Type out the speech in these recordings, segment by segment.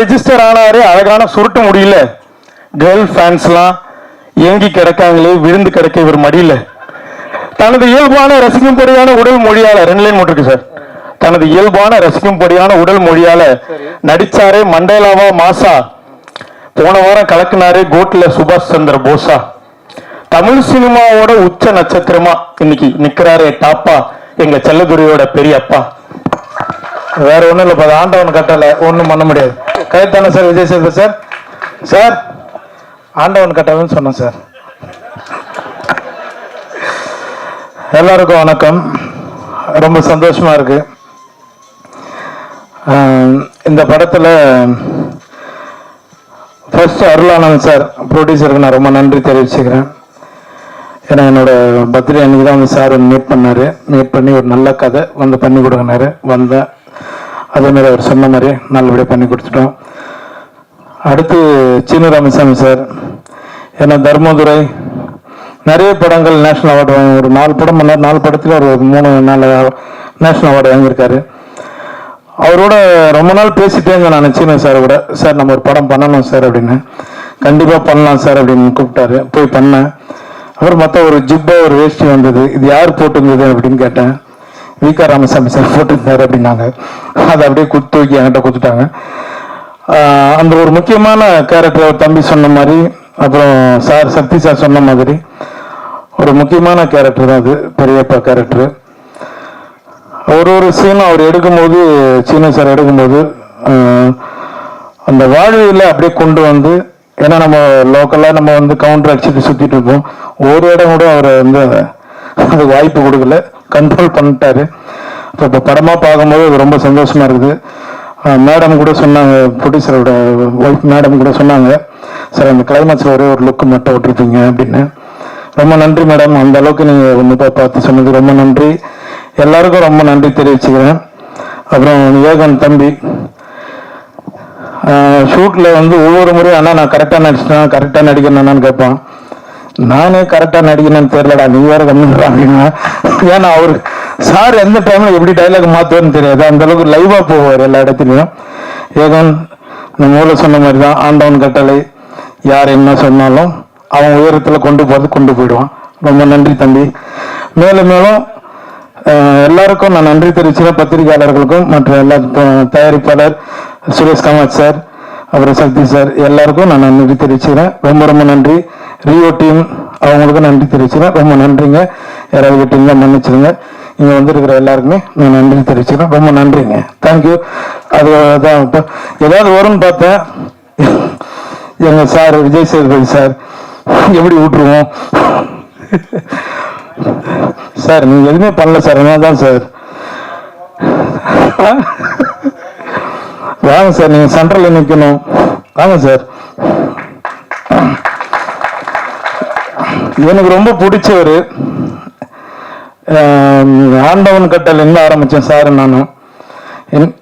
Register ஆனாரு அழகான சுருட்ட முடியல. கேர்ள் ஃபேன்ஸ்லாம் ஏங்கி கிடக்காங்களே விழுந்து கிடக்க இவர் மடியில. தனது இயல்பான ரசிக்கும்படியான உடல் மொழியால ரெண்டு லைன் மட்டும் இருக்கு சார். தனது இயல்பான ரசிக்கும்படியான உடல் மொழியால நடிச்சாரே மண்டேலாவா மாசா. போன வாரம் கலக்குனாரே கோட்ல சுபாஷ் சந்திர போஸா. தமிழ் சினிமாவோட உச்ச நட்சத்திரமா இன்னைக்கு நிக்கிறாரே டாப்பா எங்க செல்லதுரையோட பெரியப்பா. வேற ஒண்ணும் இல்ல ஆண்டவன் கட்டல ஒண்ணும் பண்ண முடியாது. கைத்தானே sir Vijay Sethupathi sir. Sir ஆண்டவன் கட்டவன் சொன்னேன் சார். எல்லாருக்கும் வணக்கம். ரொம்ப சந்தோஷமா இருக்கு. இந்த படத்துல ஃபர்ஸ்ட் அருளானந்த் சார் ப்ரொடியூசருக்கு நான் ரொம்ப நன்றி தெரிவிச்சுக்கிறேன். ஏன்னா என்னோட பர்த்டே அன்னைக்கு தான் வந்து சார் மீட் பண்ணாரு. மீட் பண்ணி ஒரு நல்ல கதை வந்து பண்ணி கொடுங்கினாரு வந்தேன் அதே மாதிரி அவர் சொன்ன மாதிரி நல்லபடியாக பண்ணி கொடுத்துட்டோம். அடுத்து சீனு ராமசாமி சார். ஏன்னா தர்மதுரை நிறைய படங்கள் நேஷனல் அவார்டு வாங்கி ஒரு நாலு படம் பண்ணார். நாலு படத்துல ஒரு மூணு நாலு நேஷனல் அவார்டு வாங்கியிருக்காரு. அவரோட ரொம்ப நாள் பேசிட்டேங்க நான் சீனு சார் கூட சார் நம்ம ஒரு படம் பண்ணணும் சார் அப்படின்னு. கண்டிப்பாக பண்ணலாம் சார் அப்படின்னு கூப்பிட்டாரு. போய் பண்ணேன். அப்புறம் மற்ற ஒரு ஜிப்பா ஒரு வேஷ்டி வந்தது. இது யார் போட்டுருந்தது? அப்படின்னு கேட்டேன். விகா ராமசாமி சார் போட்டிருந்தார் அப்படின்னாங்க. அதை அப்படியே குத்து தூக்கி என்கிட்ட கொடுத்துட்டாங்க. அந்த ஒரு முக்கியமான கேரக்டர் தம்பி சொன்ன மாதிரி அப்புறம் சார் சக்தி சார் சொன்ன மாதிரி ஒரு முக்கியமான கேரக்டர் தான் அது பெரியப்பா கேரக்டர் ஒரு ஒரு சீனும் அவர் எடுக்கும்போது சீன சார் எடுக்கும்போது அந்த வாழ்வியில் அப்படியே கொண்டு வந்து ஏன்னா நம்ம லோக்கலாக நம்ம வந்து கவுண்டர் அடிச்சுட்டு சுற்றிட்டு இருப்போம் ஒரு இடம் கூட அவர் வந்து அது வாய்ப்பு கொடுக்கல. கண்ட்ரோல் பண்ணிட்டாரு. இப்போ இப்போ படமாக பார்க்கும்போது அது ரொம்ப சந்தோஷமாக இருக்குது. மேடம் கூட சொன்னாங்க ப்ரொடியூசரோட ஒய்ஃப் மேடம் கூட சொன்னாங்க சார் அந்த கிளைமேக்ஸில் ஒரே ஒரு லுக்கு மட்டும் விட்டுருப்பீங்க அப்படின்னு. ரொம்ப நன்றி மேடம் அந்த அளவுக்கு நீங்கள் ஒன்று பார்த்து சொன்னது ரொம்ப நன்றி. எல்லாருக்கும் ரொம்ப நன்றி தெரிவிச்சுக்கிறேன். அப்புறம் ஏகன் தம்பி. ஷூட்டில் வந்து ஒவ்வொரு முறையும் அண்ணா நான் கரெக்டாக நடிச்சிட்டேன் கரெக்டாக நடிக்கணும்னு கேட்பான். நானே கரெக்டாக நடிக்கணும்னு தெரியலடா நீ வேற கம்மிடுறா அப்படின்னா ஏன்னா அவர் சார் எந்த டைம்ல எப்படி டைலாக் மாற்றுவார்னு தெரியாது. அந்த அளவுக்கு லைவா போவார் எல்லா இடத்துலையும். ஏகன் இந்த மூல சொன்ன மாதிரி தான் ஆண்டவன் கட்டளை யார் என்ன சொன்னாலும் அவன் உயரத்தில் கொண்டு போகிறது கொண்டு போயிடுவான். ரொம்ப நன்றி தம்பி. மேலும் மேலும் எல்லாருக்கும் நான் நன்றி தெரிவிச்சுக்கிறேன். பத்திரிகையாளர்களுக்கும் மற்ற எல்லா தயாரிப்பாளர் சுரேஷ் காமத் சார் அப்புறம் சக்தி சார் எல்லாருக்கும் நான் நன்றி தெரிவிச்சுக்கிறேன். ரொம்ப ரொம்ப நன்றி. ரியோ டீம் அவங்களுக்கும் நன்றி தெரிவிச்சுக்கிறேன். ரொம்ப நன்றிங்க. யாராவது விட்டீங்க மன்னிச்சிருங்க இங்கே வந்திருக்கிற எல்லாருக்குமே நான் நன்றி தெரிவிச்சுக்கிறேன். ரொம்ப நன்றிங்க. தேங்க்யூ அது தான் இப்போ ஏதாவது வரும்னு பார்த்தேன். எங்கள் சார் விஜய் சேதுபதி சார் எப்படி விட்டுருவோம் சார் நீங்கள் எதுவுமே பண்ணல சார். என்ன தான் சார். வாங்க சார் நீங்கள் சென்ட்ரல்ல நிற்கணும் வாங்க சார். எனக்கு ரொம்ப பிடிச்சவர். ஆண்டவன் கட்டல் என்ன ஆரம்பிச்சேன் சார் நானும் என்-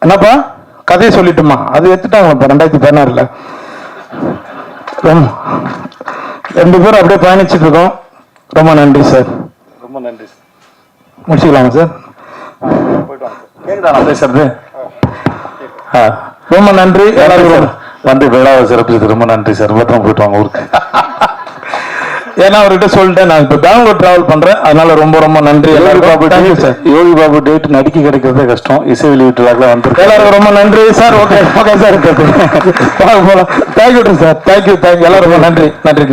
என்னப்பா? கதையை சொல்லட்டுமா? அது எடுத்துட்டாங்கப்பா ரெண்டாயிரத்தி பதினாறுல? ரெண்டு பேரும் அப்படியே பயணிச்சுட்டு இருக்கோம். ரொம்ப நன்றி சார். ரொம்ப நன்றி சார். முடிச்சுக்கலாமா சார்? கேக்குதா நான் பேசுறது. ரொம்ப நன்றி. எல்லாருக்கும் வந்து விழாவை சிறப்பிச்சது ரொம்ப நன்றி சார். பத்திரம் போயிட்டு வாங்க ஊருக்கு. ஏன்னா அவர்கிட்ட சொல்லிட்டேன் நான் இப்போ பெங்களூர் டிராவல் பண்றேன். அதனால ரொம்ப ரொம்ப நன்றி யோகி பாபு டேட் யோகி பாபு டேட் நடிக்க கிடைக்கிறதே கஷ்டம். இசை வெளியீட்டு விழாக்கெல்லாம் வந்து எல்லாருக்கும் ரொம்ப நன்றி சார் ஓகே ஓகே சார் போகலாம் thank you sir thank you thank you எல்லாரும் ரொம்ப நன்றி. நன்றி.